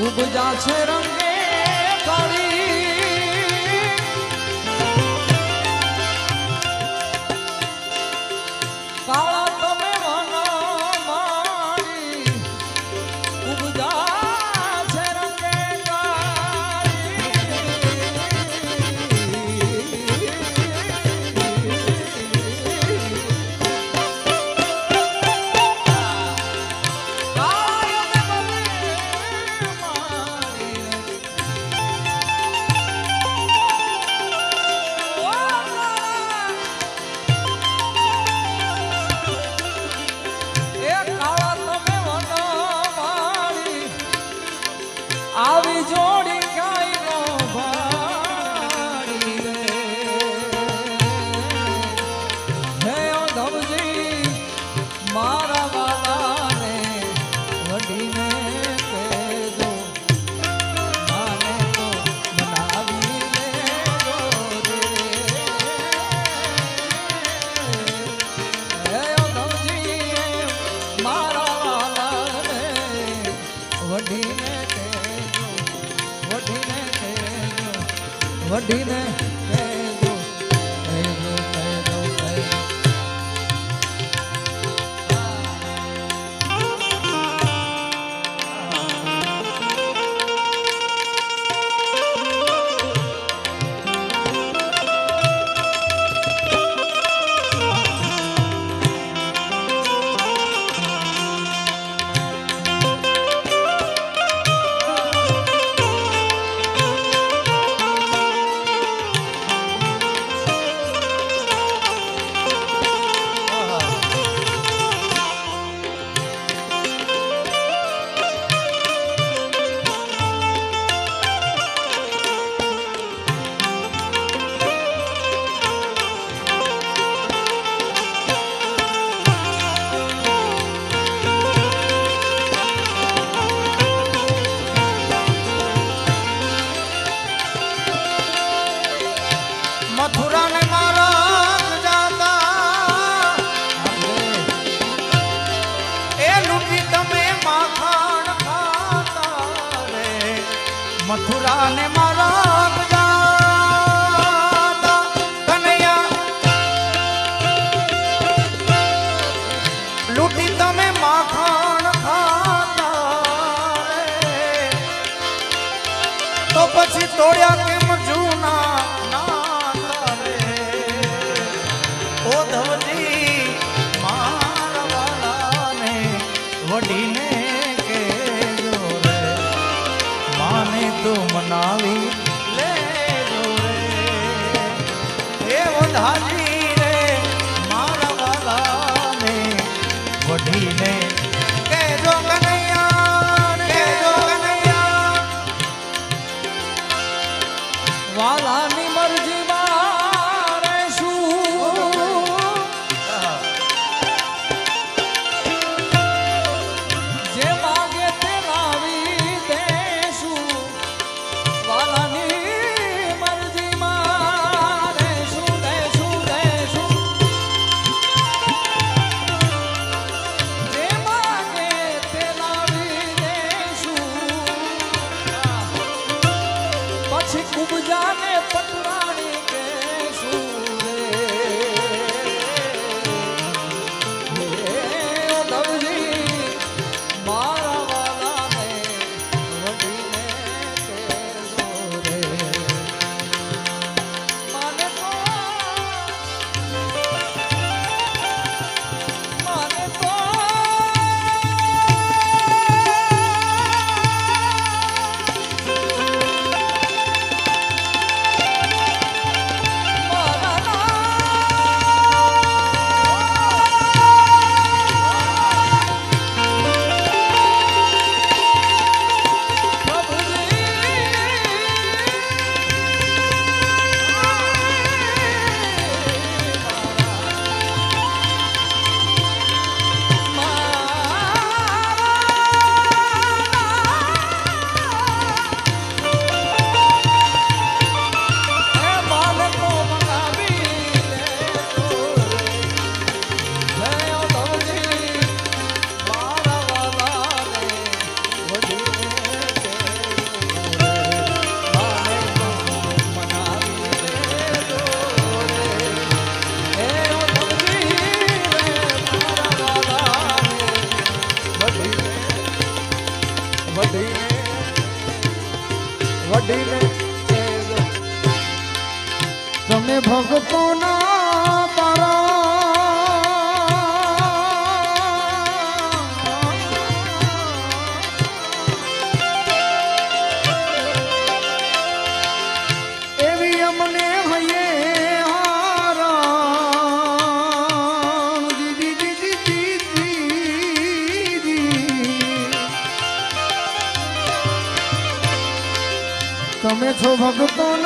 ઉપજા છે રંગે કાળી কঠিন તમે ભક્તો ના તારા એવી અમને હૈયે હારા દીદી તમે છો ભક્તો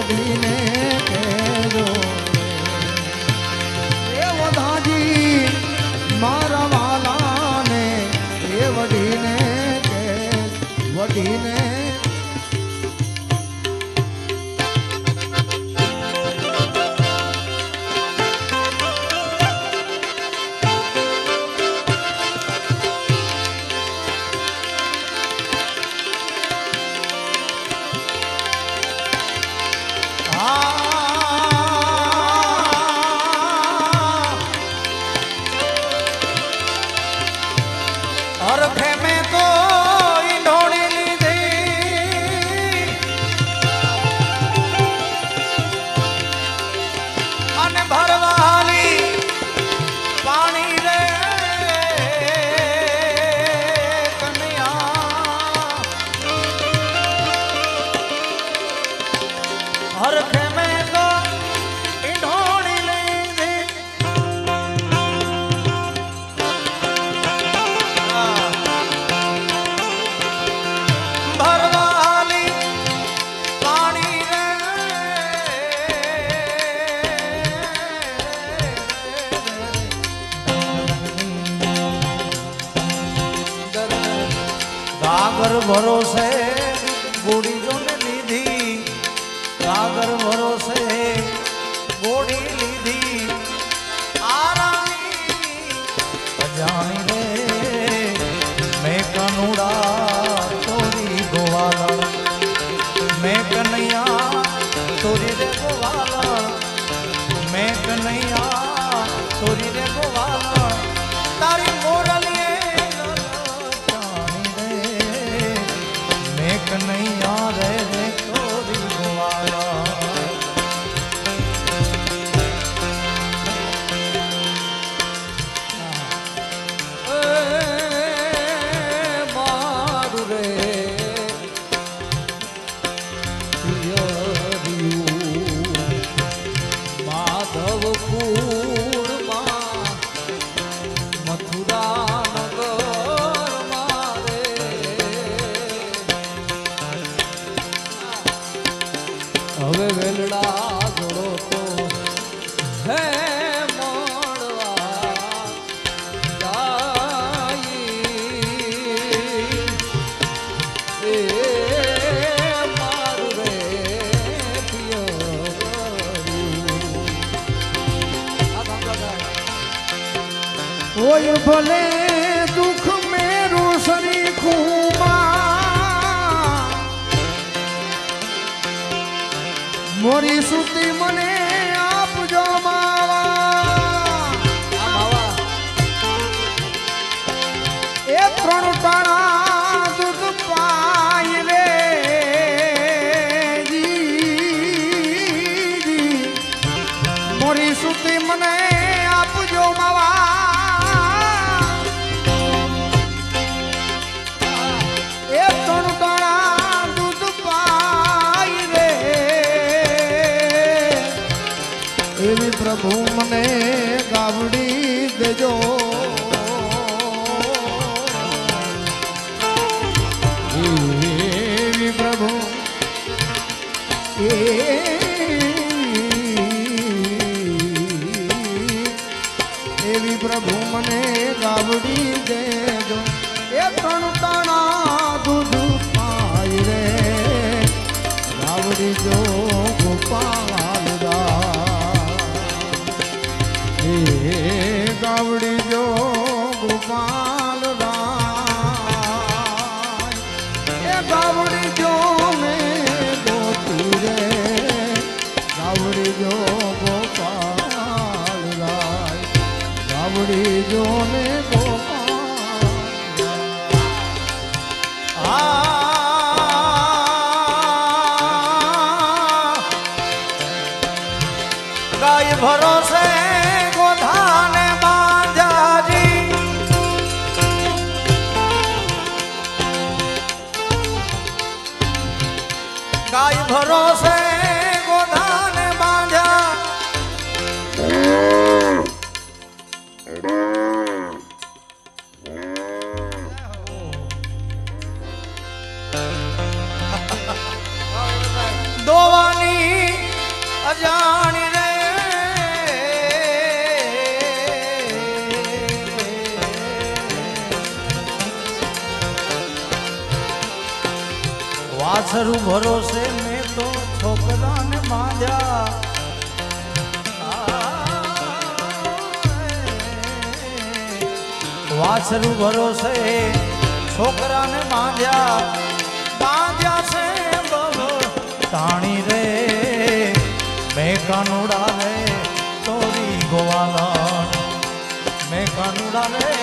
સગડીને કે જાણી હોય ભલે દુઃખ મેરું સરીખું મોરી સુધી મને એવી પ્રભુ મને ગાવડી દેજો. એ ત્રણ તાણા દૂધ પાય રે. ગાવડી જો ગોપાલ You're વાછરું ભરોસે છોકરાને બાંધ્યા બાંધ્યા છે બબ તાણી રે. મેં કાનુડા રે, તોરી ગોવાલા મેં કાનુડા રે.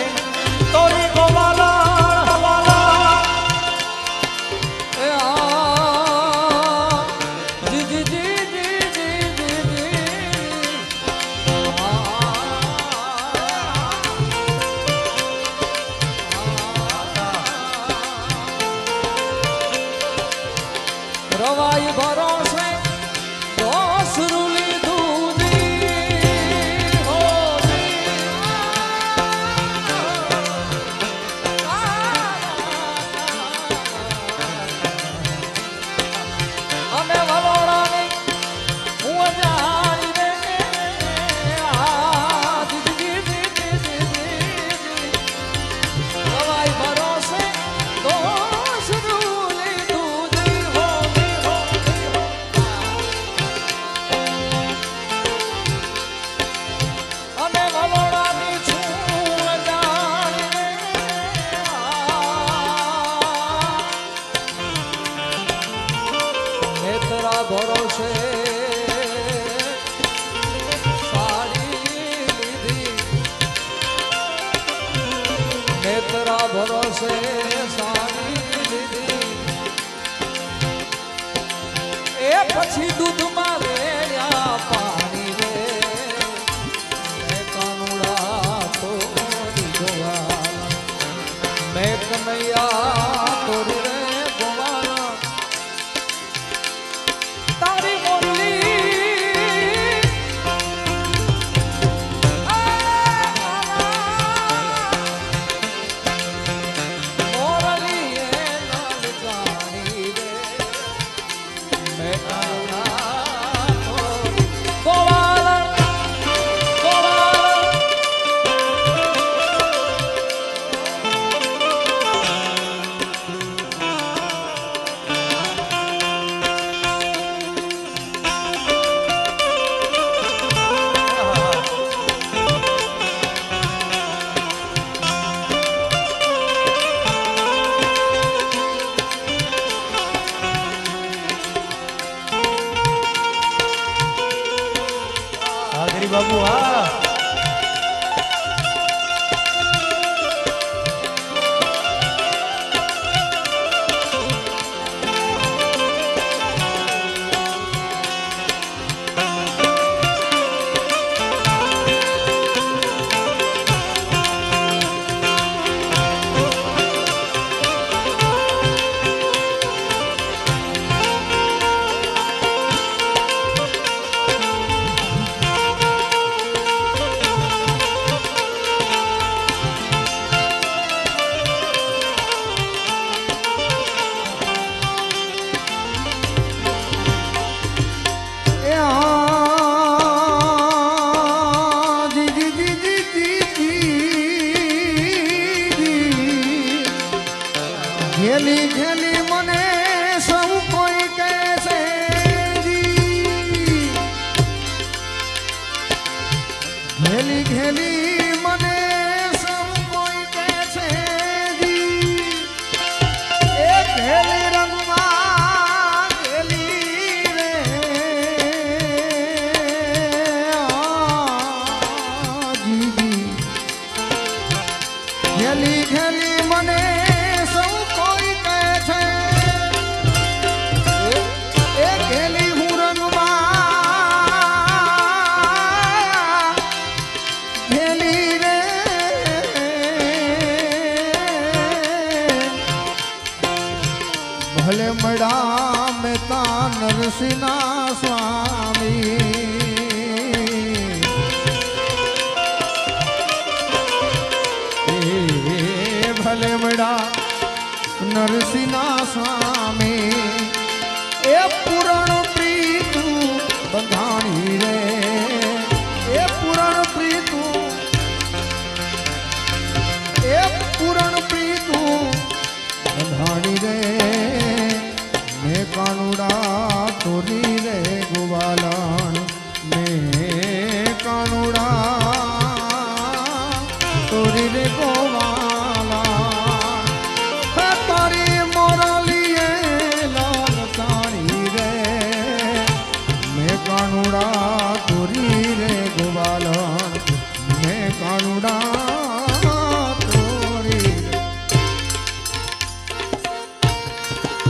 É partido do mal ele vai voar. ભલે મળા મેતા નરસિંહના સ્વામી. ભલે મળા નરસિંહના સ્વામી. એ પૂરણ પ્રીતું બંધાણી રે. એ પૂરણ પ્રીતું, એ પૂરણ પ્રીતું બંધાણી રે. કાનુડા તોરી